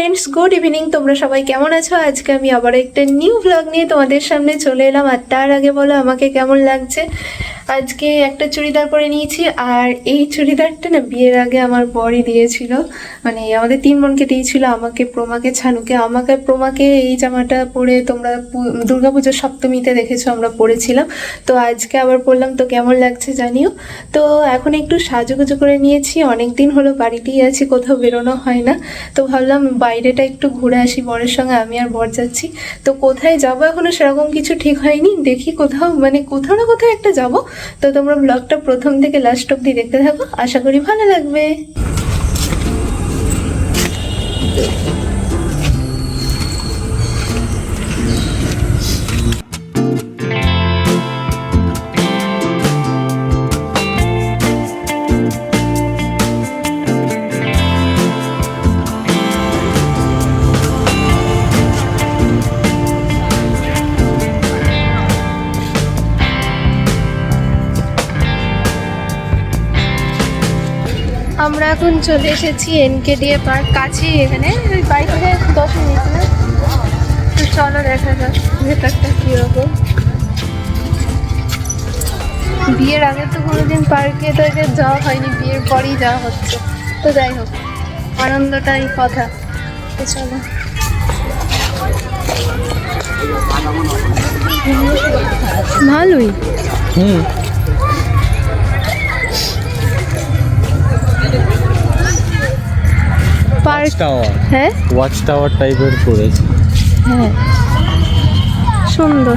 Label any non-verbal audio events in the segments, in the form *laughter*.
Friends good evening তোমরা সবাই কেমন আছো? আজকে আমি আবার একটা নিউ ব্লগ নিয়ে তোমাদের সামনে চলে এলাম। আর তার আগে বলো, আমাকে কেমন লাগছে? আজকে একটা চুড়িদার পরে নিয়েছি, আর এই চুড়িদারটা না বিয়ের আগে আমার বরই দিয়েছিল। মানে আমাদের তিন বোনকে দিয়েছিল, আমাকে প্রমাকে, ছানুকে। আমাকে প্রমাকে এই জামাটা পরে তোমরা দুর্গাপুজোর সপ্তমীতে দেখেছ, আমরা পরেছিলাম। তো আজকে আবার পরলাম, তো কেমন লাগছে জানিও। তো এখন একটু সাজুগুজু করে নিয়েছি অনেক দিন হলো বাড়িতেই আছি, কোথাও বেরোনো হয় না। তো ভাবলাম বাইরেটা একটু ঘুরে আসি, বরের সঙ্গে, আমি আর বর যাচ্ছি। তো কোথায় যাব এখনও সেরকম কিছু ঠিক হয়নি, দেখি কোথাও মানে কোথাও না কোথাও একটা যাব। তো তোমরা ব্লগটা প্রথম থেকে লাস্ট অব্দি দেখতে থাকো। আশা করি ভালো লাগবে। এখন চলে এসেছি এনকেডিএ পার্ক, কাছেই এখানে। ওই বাড়ি থেকে দশ মিনিট না? তো চলো দেখা যাক ভেতরটা কীরকম বিয়ের আগে তো কোনোদিন পার্কে তো যাওয়া হয়নি, বিয়ের পরেই যাওয়া হচ্ছে। তো যাই হোক আনন্দটাই কথা। তো চলো। ভালোই। হুম। পার্ক হ্যাঁ? ওয়াচ টাওয়ার টাইপের করেছে হ্যাঁ। সুন্দর।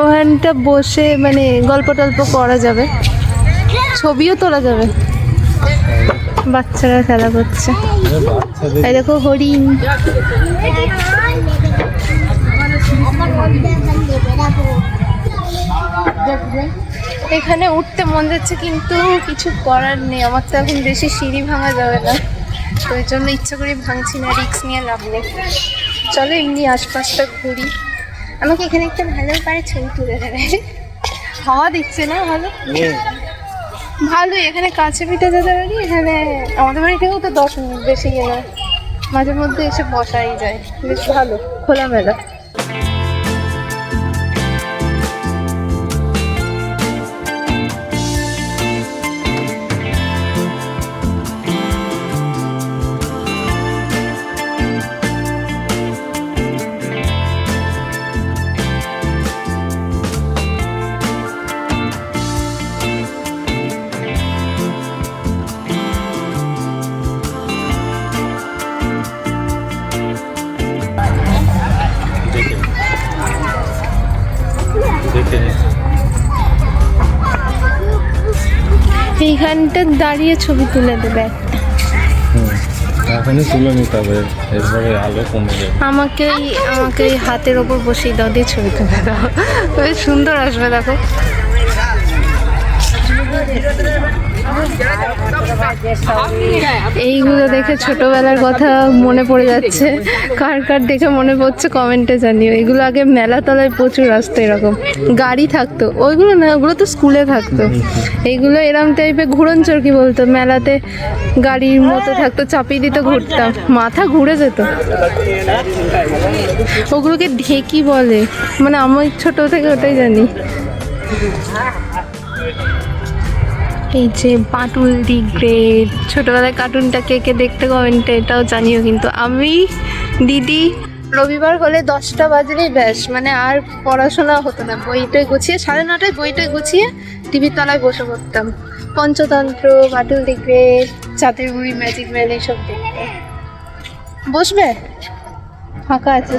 ওখানটা বসে মানে গল্প টল্প করা যাবে। ছবিও তোলা যাবে। বাচ্চারা খেলা করছে। এই দেখো হরিণ। এখানে উঠতে মন যাচ্ছে কিন্তু কিছু করার নেই। আমার তো এখন বেশি সিঁড়ি ভাঙা যাবে না। তো ওই জন্য ইচ্ছা করে ভাঙছি না রিক্স নিয়ে লাভ নেই। চলো এমনি আশপাশটা ঘুরি। আমাকে এখানে একটা ভালো পারে ছবি তুলে দেবে। হাওয়া দিচ্ছে না ভালো? ভালো এখানে কাছে পিঠে যেতে পারি? এখানে আমাদের বাড়ি থেকেও তো দশ মিনিট বেশি ইয়ে মাঝে মধ্যে এসে বসাই যায়। বেশ ভালো খোলামেলা। এইখানটা দাঁড়িয়ে ছবি তুলে দেবে। হুম। এখানে তুলে নিতে হবে এরপরে আলো কমে যাবে। আমাকে আমাকে হাতের ওপর বসিয়ে দাও দিয়ে ছবি তুলে দাও। বেশ সুন্দর আসবে দেখো। এইগুলো দেখে ছোটবেলার কথা মনে পড়ে যাচ্ছে। কার কার দেখে মনে পড়ছে কমেন্টে জানিও। এগুলো আগে মেলা তলায় প্রচুর আসতো এরকম। গাড়ি থাকতো। ওইগুলো না, ওগুলো তো স্কুলে থাকতো। এইগুলো এরম টাইপের ঘুরন চরকি বলতো। মেলাতে গাড়ির মতো থাকতো, চাপিয়ে দিত, ঘুরতাম। মাথা ঘুরে যেত। ওগুলোকে ঢেকি বলে। মানে আমি ছোট থেকে ওটাই জানি। এই যে পাটুল দি গ্রেট ছোটবেলায় কার্টুনটা কে কে দেখতে কমেন্টে এটাও জানিও কিন্তু আমি, দিদি। রবিবার হলে দশটা বাজলেই ব্যাস মানে আর পড়াশোনা হতো না। বইটাই গুছিয়ে, সাড়ে নটায় বইটাই গুছিয়ে টিভির তলায় বসে পড়তাম। পঞ্চতন্ত্র, পাটুল দি গ্রেট চাঁদের বুড়ি ম্যাজিক ম্যান এইসব দেখতে বসবে? ফাঁকা আছে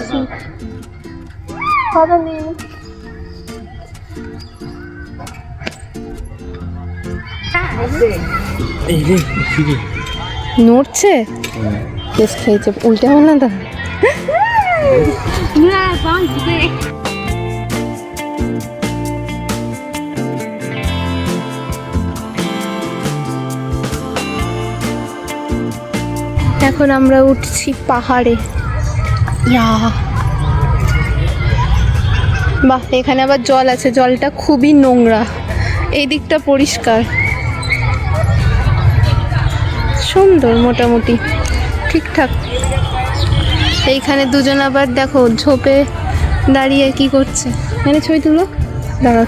কথা নেই নড়ছে? বেশ খেয়েছে। উল্টে হবে না তো? এখন আমরা উঠছি পাহাড়ে। ইয়া। বাহ এখানে আবার জল আছে। জলটা খুবই নোংরা। এই দিকটা পরিষ্কার। সুন্দর মোটামুটি, ঠিকঠাক। এইখানে দুজন আবার দেখো ঝোপে দাঁড়িয়ে কি করছে। মানে ছবি তুলো। দাঁড়া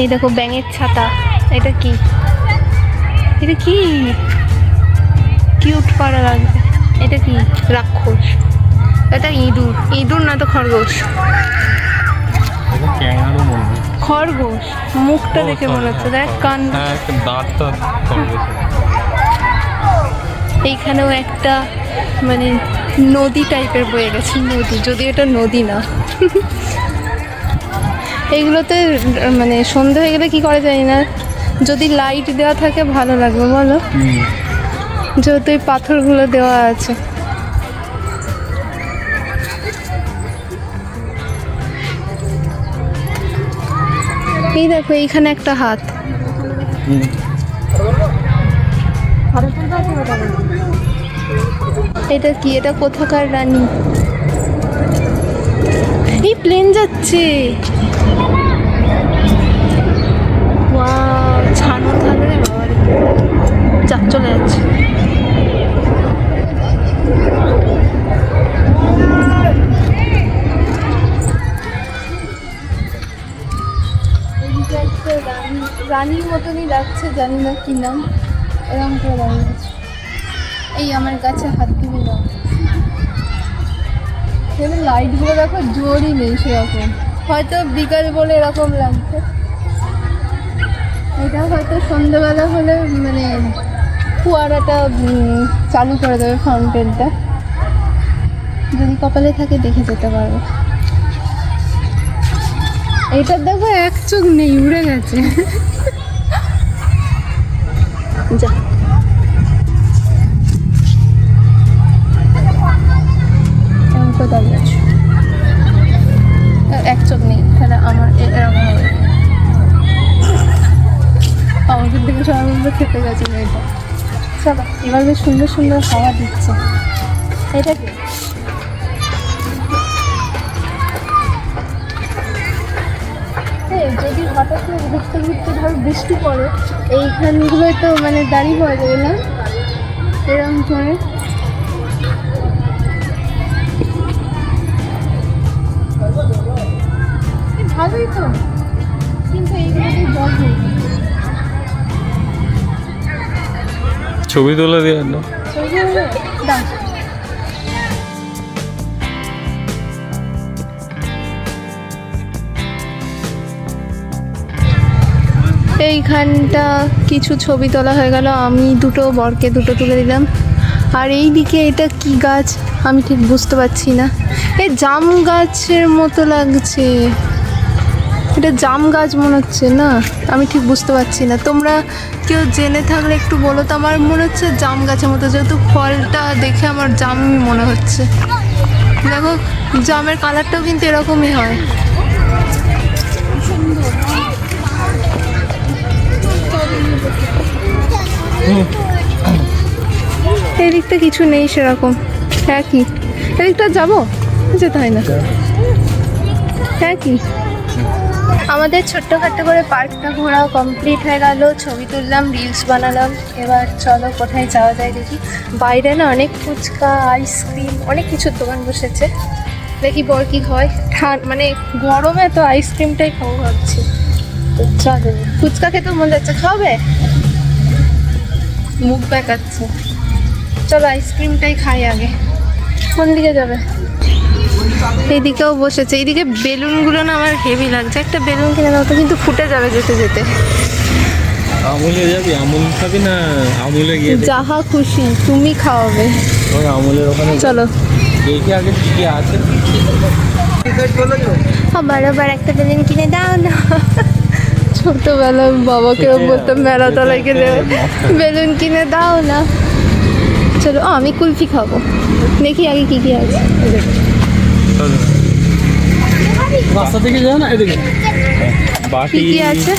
এই দেখো ব্যাঙের ছাতা। এটা কি? এটা কি? কিউট পাড়া লাগবে। এটা কি? রাক্ষস। এটা ইঁদুর। ইঁদুর না তো খরগোশ। খরগোশ। মুখটা দেখে মনে হচ্ছে। দেখ, কান। এইখানেও একটা মানে নদী টাইপের বয়ে গেছে। নদী। যদি এটা নদী না। *laughs* এইগুলোতে মানে সন্ধে হয়ে গেলে কি করা জানি না? যদি লাইট দেওয়া থাকে ভালো লাগবে বলো? যেহেতু এই পাথরগুলো দেওয়া আছে। এই দেখো এইখানে একটা হাত। এটা কি? এটা কোথাকার রানী? এই প্লেন যাচ্ছে। রে বাবারে যা চলে যাচ্ছে। রানীর মতনই লাগছে, জানি না কি নাম। এরকম করে দাঁড়িয়ে এই আমার কাছে হাত না এখানে লাইটগুলো দেখো জোরই নেই সেরকম। হয়তো বিকাল বলে এরকম লাগছে। এটা হয়তো সন্ধ্যেবেলা হলে মানে ফোয়ারাটা চালু করে দেবে ফাউন্টেনটা যদি কপালে থাকে দেখে যেতে পারব এটার দেখো, এক চোখ নেই, উড়ে গেছে। *laughs* যা। এক চোখ নেই, তাহলে আমার এরকম হবে। আমাদের দিকে সবাই বলবে খেতে গেছে মেয়েটা। চলো, এবার বেশ সুন্দর সুন্দর হাওয়া দিচ্ছে। এটা কি? যদি হঠাৎ করে ঘুরতে ঘুরতে ধর বৃষ্টি পড়ে এইখানগুলোই তো মানে দাঁড়িয়ে হয়ে যাবে না? এরকম করে। ভালোই তো, কিন্তু এইগুলোতে জল নেই। ছবি তুলে দিয়ে না? এইখানটা কিছু ছবি তোলা হয়ে গেল। আমি দুটো, বরকে দুটো তুলে দিলাম। আর এই দিকে এটা কি গাছ? আমি ঠিক বুঝতে পারছি না। এই জাম গাছের মতো লাগছে। এটা জাম গাছ মনে হচ্ছে, না? আমি ঠিক বুঝতে পারছি না। তোমরা কেউ জেনে থাকলে একটু বলো তো, আমার মনে হচ্ছে জাম গাছের মতো, যেহেতু ফলটা দেখে আমার জাম মনে হচ্ছে। দেখো, জামের কালারটাও কিন্তু এরকমই হয়। এদিকটা কিছু নেই সেরকম। একই। এদিকটা যাব? যেতে হয় না। একই। আমাদের ছোট্টখাট্ট করে পার্কটা ঘোরা কমপ্লিট হয়ে গেল ছবি তুললাম রিলস বানালাম। এবার চলো কোথায় যাওয়া যায় দেখি। বাইরে না অনেক ফুচকা আইসক্রিম অনেক কিছুর দোকান বসেছে। দেখি বর কি হয় ঠান মানে গরমে তো আইসক্রিমটাই খাব ভাবছি। তো চলো। ফুচকা খেতে মন যাচ্ছে খাবে মুখ বেঁকাচ্ছে চলো আইসক্রিমটাই খাই আগে। কোন দিকে যাবে? এইদিকেও বসেছে। এইদিকে বেলুনগুলো না আমার হেভি লাগছে। একটা বেলুন কিনে দাও তো কিন্তু ফুটে যাবে যেতে যেতে। আমুলে যাবি? আমুল খাবি না আমুলে গিয়ে যাহা খুশি তুমি খাওয়াবে। ওই আমুলের ওখানে চলো। দেখি আগে কি কি আছে। আমার আবার একটা বেলুন কিনে দাও না। ছোটবেলায় বাবাকে বলতাম আমি- মেলাতলায় গেলে বেলুন কিনে দাও না। চলো আমি কুলফি খাব। দেখি আগে কি কি আছে। রাস্তা থেকে যায় না? এদিকে। কি বাটি। কি আছে?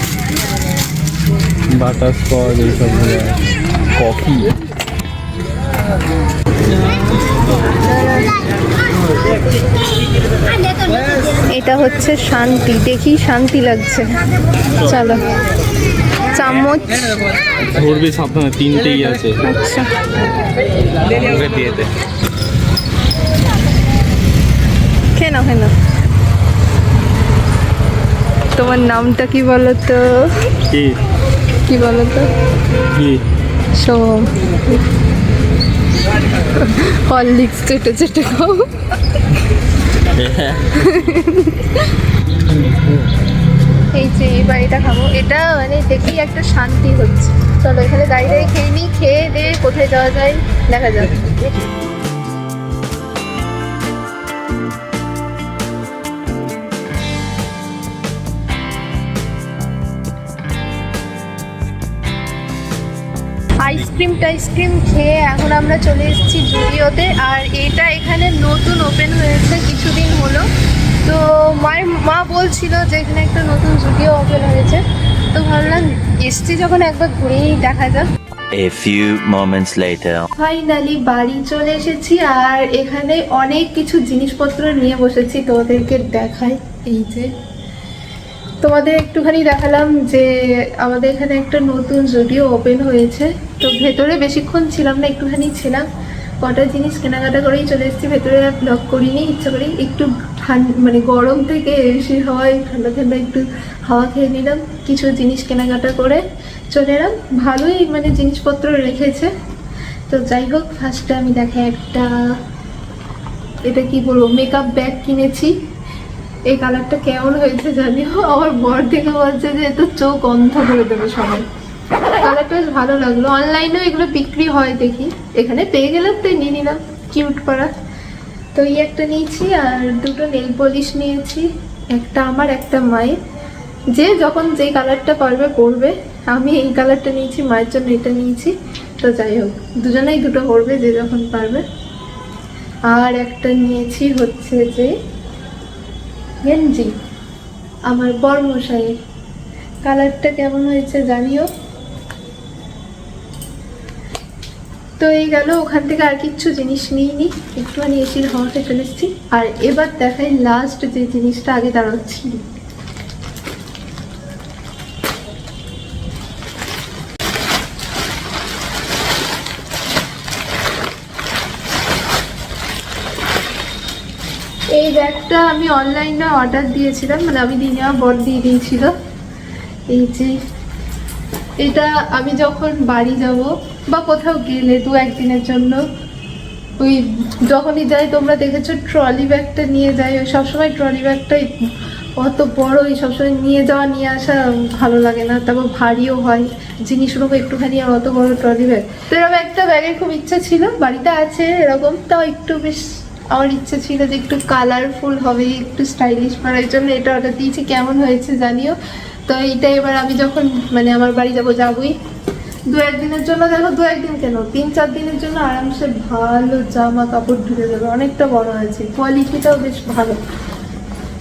বাটার স্কচ এইসব কফি। এটা হচ্ছে শান্তি। দেখি শান্তি লাগছে। চলো। চামচ। ধরবি সাবধানে তিনটেই আছে। আচ্ছা। দিয়ে দে। কেন কেন তোমার নামটা কি বলো তো কি? কি বলো তো কি সোম হরলিক্স চেটে চেটে খাও। এই যে এই বাড়িটা খাব। এটা মানে দেখি একটা শান্তি হচ্ছে। চলো এখানে দাঁড়িয়ে দাঁড়িয়ে খেয়ে নিই খেয়ে দিয়ে কোথায় যাওয়া যায় দেখা যাক। আইসক্রিম টাইসক্রিম খেয়ে এখন আমরা চলে এসেছি জুডিওতে আর এটা এখানে নতুন ওপেন হয়েছে কিছুদিন হলো। তো মায়ের মা বলছিল যে এখানে একটা নতুন জুডিও ওপেন হয়েছে। তো ভাবলাম এসছি যখন একবার ঘুরেই দেখা যাক। A few moments later. Finally বাড়ি চলে এসেছি আর এখানে অনেক কিছু জিনিসপত্র নিয়ে বসেছি। তোমাদেরকে দেখাই এই যে। তোমাদের একটুখানি দেখালাম যে আমাদের এখানে একটা নতুন জুডিও ওপেন হয়েছে। তো ভেতরে বেশিক্ষণ ছিলাম না, একটুখানি ছিলাম। কটা জিনিস কেনাকাটা করেই চলে এসেছি, ভেতরে ব্লগ করিনি, ইচ্ছা করি একটু ঠান্ডা মানে গরম থেকে এসে হাওয়ায়, ঠান্ডা ঠান্ডা একটু হাওয়া খেয়ে নিলাম, কিছু জিনিস কেনাকাটা করে চলে এলাম। ভালোই মানে জিনিসপত্র রেখেছে। তো যাই হোক ফার্স্টে আমি দেখাই একটা, এটা কি বলব মেকআপ ব্যাগ কিনেছি। এই কালারটা কেমন হয়েছে জানিও আমার বর থেকে বলছে যে তো চোখ অন্ধ করে দেবে সবাই। কালারটা বেশ ভালো লাগল। অনলাইনেও এগুলো বিক্রি হয় দেখি। এখানে পেয়ে গেলাম তো নিয়ে নিলাম। কিউট করা। তো এই একটা নিয়েছি আর দুটো নেল পলিশ নিয়েছি। একটা আমার, একটা মায়ের। যে যখন যেই কালারটা পারবে, পরবে। আমি এই কালারটা নিয়েছি, মায়ের জন্য এটা নিয়েছি। তো যাই হোক, দুজনেই দুটো পরবে যে যখন পারবে। আর একটা নিয়েছি হচ্ছে যে গেঞ্জি। আমার বর্মশাই কালারটা কেমন হয়েছে জানিও? তো এই গেল, ওখান থেকে আর কিচ্ছু জিনিস নিইনি। একটুখানি এসির হাওয়াতে এসেছি। আর এবার দেখাই লাস্ট যে জিনিসটা আগে দাঁড়াচ্ছি ব্যাগটা আমি অনলাইনে অর্ডার দিয়েছিলাম মানে আমি দিনে নেওয়া বর দিয়ে দিয়েছিল। এই যে, এটা আমি যখন বাড়ি যাব বা কোথাও গেলে দু একদিনের জন্য, ওই যখনই যাই, তোমরা দেখেছ ট্রলি ব্যাগটা নিয়ে যাই। ওই সবসময় ট্রলি ব্যাগটাই অত বড় এই সবসময় নিয়ে যাওয়া, নিয়ে আসা ভালো লাগে না। তারপর ভারীও হয় জিনিসগুলো একটুখানি আর অত বড় ট্রলি ব্যাগ তো এরকম একটা ব্যাগের খুব ইচ্ছা ছিল, বাড়িতে আছে এরকম, তাও একটু বেশ আমার ইচ্ছে ছিল যে একটু কালারফুল হবে, একটু স্টাইলিশ করার জন্য এটা অর্ডার দিয়েছি, কেমন হয়েছে জানিও। তো এইটা এবার আমি যখন মানে আমার বাড়ি যাব, যাবই। দু একদিনের জন্য দেখো, দু একদিন কেন? তিন চার দিনের জন্য আরামসে ভালো জামা কাপড় ঢুকে যাবে। অনেকটা বড় আছে কোয়ালিটিটাও বেশ ভালো।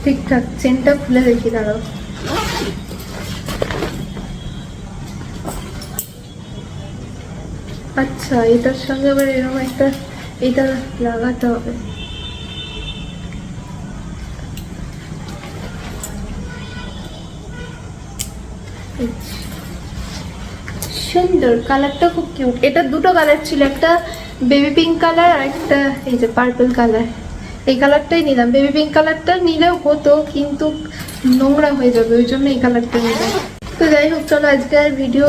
ঠিকঠাক চেনটা খুলে দেখি, দাঁড়াও। আচ্ছা এটার সঙ্গে আবার এরকম একটা, এটা লাগাতে হবে। সুন্দর, কালারটা খুব কিউট এটা দুটো কালার ছিল, একটা বেবি পিঙ্ক কালার আর একটা এই যে পার্পল কালার। এই কালারটাই নিলাম। বেবি পিঙ্ক কালারটা নিলেও হতো, কিন্তু নোংরা হয়ে যাবে, ওই জন্য এই কালারটা নিলাম। তো যাই হোক, চলো আজকে আর ভিডিও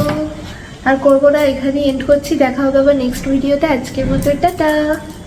আর করব না, এখানেই এন্ড করছি। দেখা হবে আবার নেক্সট ভিডিওতে আজকের মতো, টাটা!